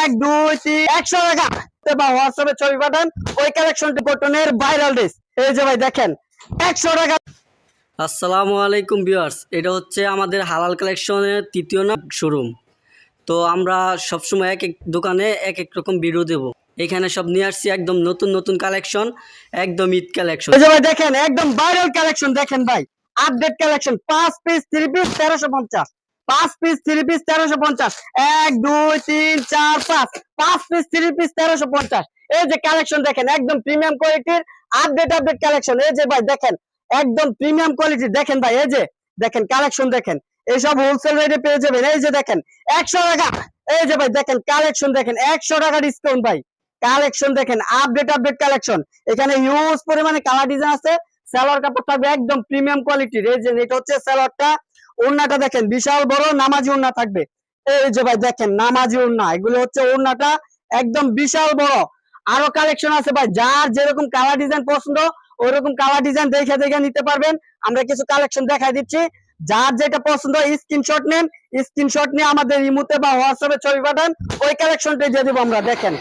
এক দুই তিন একশো টাকা। বা হোয়াটসঅ্যাপে ছবি পাঠান ওই কালেকশনটি কটনের ভাইরাল ড্রেস এই যে ভাই দেখেন একশো টাকা। আসসালামু আলাইকুম ভিউয়ার্স এটা হচ্ছে আমাদের হালাল কালেকশনের তৃতীয় শোরুম তো আমরা সবসময় এক এক দোকানে এক এক রকম ভিডিও দেব। এখানে সব নিয়ে আসছি একদম নতুন নতুন কালেকশন একদম ঈদ কালেকশন ভাই দেখেন একদম ভাইরাল কালেকশন দেখেন ভাই। আপডেট কালেকশন পাঁচ পিস থ্রি পিস তেরোশো পঞ্চাশ। পাঁচ পিস থ্রি পিস তেরোশো পঞ্চাশ। এক, দুই, তিন, চার, পাঁচ। পাঁচ পিস থ্রি পিস তেরোশো পঞ্চাশ। এই যে কালেকশন দেখেন, একদম প্রিমিয়াম কোয়ালিটির আপডেট আপডেট কালেকশন এই যে ভাই, দেখেন, একদম প্রিমিয়াম কোয়ালিটি দেখেন ভাই, এই যে, দেখেন কালেকশন দেখেন। এইসব হোলসেল রেটে পেয়ে যাবেন। এই যে দেখেন, একশো টাকা। এই যে ভাই, দেখেন কালেকশন দেখেন, একশো টাকা ডিসকাউন্ট ভাই। কালেকশন দেখেন আপডেট আপডেট কালেকশন এখানে হিউজ পরিমাণে কালার ডিজাইন আছে। সালোয়ার কাপড় থাকবে একদম প্রিমিয়াম কোয়ালিটির এই যে, এটা হচ্ছে সালোয়ারটা ওড়নাটা দেখেন, বিশাল বড় নামাজি ওড়না থাকবে। এই যে ভাই দেখেন, নামাজি ওড়না, এগুলো হচ্ছে ওড়নাটা একদম বিশাল বড়। আরও কালেকশন আছে ভাই, যার যেরকম কালার ডিজাইন পছন্দ ওইরকম কালার ডিজাইন দেখে দেখে নিতে পারবেন। আমরা কিছু কালেকশন দেখাই দিচ্ছি। যার যেটা পছন্দ স্ক্রিনশট নেন স্ক্রিনশট নিয়ে আমাদের ইমুতে বা হোয়াটসঅ্যাপে ছবি পাঠান, ওই কালেকশনটাই দিয়ে দিব আমরা, দেখেন।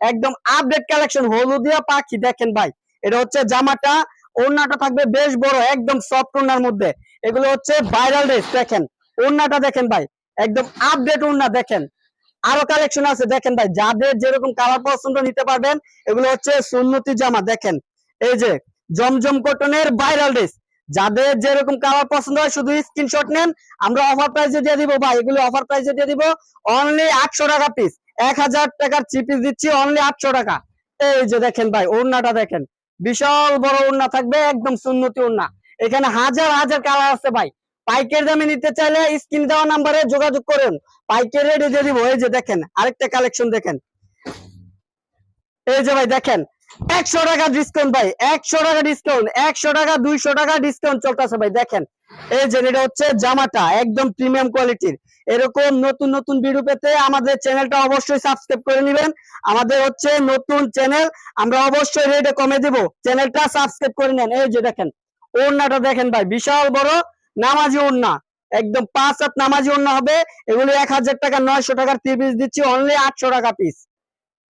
একদম আপডেট কালেকশন হলুদিয়া পাখি, দেখেন ভাই। এটা হচ্ছে জামাটা, ওড়নাটা থাকবে বেশ বড়, একদম সফট ওড়নার মধ্যে। এগুলো হচ্ছে ভাইরাল ড্রেস দেখেন। ওড়নাটা দেখেন ভাই, একদম আপডেট ওড়না, দেখেন। আরও কালেকশন আছে, দেখেন ভাই, যাদের যেরকম কালার পছন্দ নিতে পারবেন, এগুলো হচ্ছে সুন্নতি জামা, দেখেন। এই যে, জমজম কটনের ভাইরাল ড্রেস যাদের যেরকম কালার পছন্দ হয়, শুধু স্ক্রিনশট নেন, আমরা অফার প্রাইসে দিয়ে দিব, ভাই, এগুলো অফার প্রাইসে দিয়ে দিব অনলি আটশো টাকা পিস এক হাজার টাকার চিপিস দিচ্ছি অনলি আটশো টাকা। এই যে, দেখেন ভাই, ওড়নাটা দেখেন, বিশাল বড় ওড়না থাকবে, একদম সুন্নতি ওড়না। এখানে হাজার হাজার কালার আছে ভাই। পাইকের দামে নিতে চাইলে স্ক্রিন দেওয়া নাম্বারে যোগাযোগ করুন। পাইকের দিয়ে দিব। এই যে দেখেন, আরেকটা কালেকশন দেখেন। এই যে ভাই দেখেন, একশো টাকা ডিসকাউন্ট ভাই, একশো টাকা ডিসকাউন্ট একশো টাকা, দুইশো টাকা ডিসকাউন্ট চলতেছে ভাই, দেখেন। এই যে এটা হচ্ছে জামাটা, একদম প্রিমিয়াম কোয়ালিটির এরকম নতুন নতুন ভিডিও পেতে আমাদের চ্যানেলটা অবশ্যই সাবস্ক্রাইব করে নেবেন। আমাদের হচ্ছে নতুন চ্যানেল আমরা অবশ্যই রেটে কমে দিব। চ্যানেলটা সাবস্ক্রাইব করে নেন। এই যে দেখেন ওড়নাটা দেখেন ভাই, বিশাল বড় নামাজি ওড়না। একদম পাঁচ হাত নামাজি ওড়না হবে। এগুলো এক হাজার টাকা, নয়শো টাকার থ্রি পিস দিচ্ছি অনলি আটশো টাকা পিস